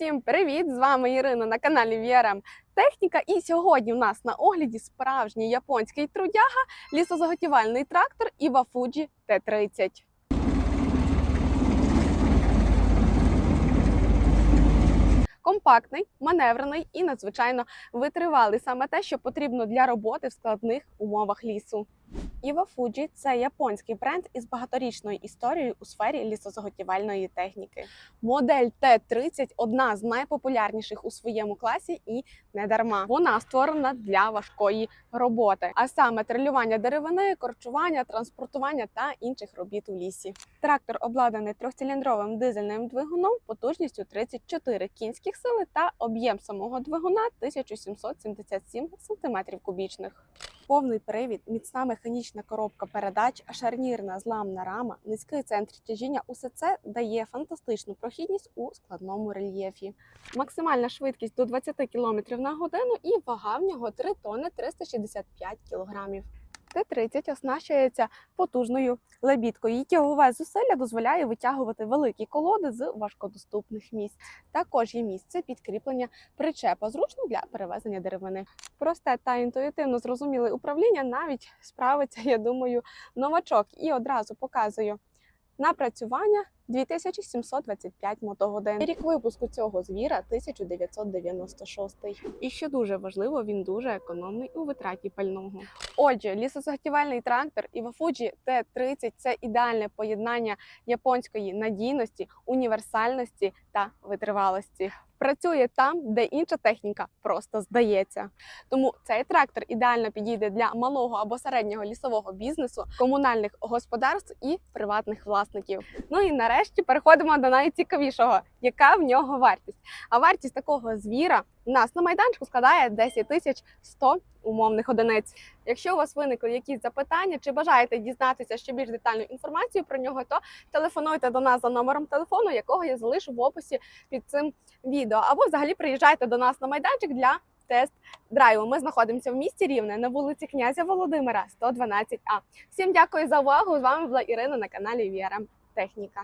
Всім привіт! З вами Ірина на каналі VRM Техніка. І сьогодні в нас на огляді справжній японський трудяга, лісозаготівельний трактор Iwafuji T30. Компактний, маневрений і надзвичайно витривалий саме те, що потрібно для роботи в складних умовах лісу. Iwafuji – це японський бренд із багаторічною історією у сфері лісозаготівельної техніки. Модель Т-30 одна з найпопулярніших у своєму класі і не дарма. Вона створена для важкої роботи, а саме трилювання деревини, корчування, транспортування та інших робіт у лісі. Трактор обладнаний трьохциліндровим дизельним двигуном потужністю 34 кінських сили та об'єм самого двигуна 1777 см кубічних. Повний привід, міцна механічна коробка передач, шарнірна зламна рама, низький центр тяжіння усе це дає фантастичну прохідність у складному рельєфі. Максимальна швидкість до 20 км на годину і вага в нього 3 тонни 365 кг. Т-30 оснащується потужною лебідкою. Її тягове зусилля дозволяє витягувати великі колоди з важкодоступних місць. Також є місце підкріплення причепа, зручно для перевезення деревини. Просте та інтуїтивно зрозуміле управління навіть справиться, я думаю, новачок. І одразу показую напрацювання 2725 мотогодин. Рік випуску цього звіра 1996. І що дуже важливо, він дуже економний у витраті пального. Отже, лісозаготівельний трактор Iwafuji T30 – це ідеальне поєднання японської надійності, універсальності та витривалості. Працює там, де інша техніка просто здається. Тому цей трактор ідеально підійде для малого або середнього лісового бізнесу, комунальних господарств і приватних власників. Ну і нарешті переходимо до найцікавішого, яка в нього вартість. А вартість такого звіра у нас на майданчику складає 10 тисяч 100 умовних одиниць. Якщо у вас виникли якісь запитання чи бажаєте дізнатися ще більш детальну інформацію про нього, то телефонуйте до нас за номером телефону, якого я залишу в описі під цим відео, або взагалі приїжджайте до нас на майданчик для тест-драйву. Ми знаходимося в місті Рівне на вулиці князя Володимира, 112А. Всім дякую за увагу. З вами була Ірина на каналі VRM Техніка.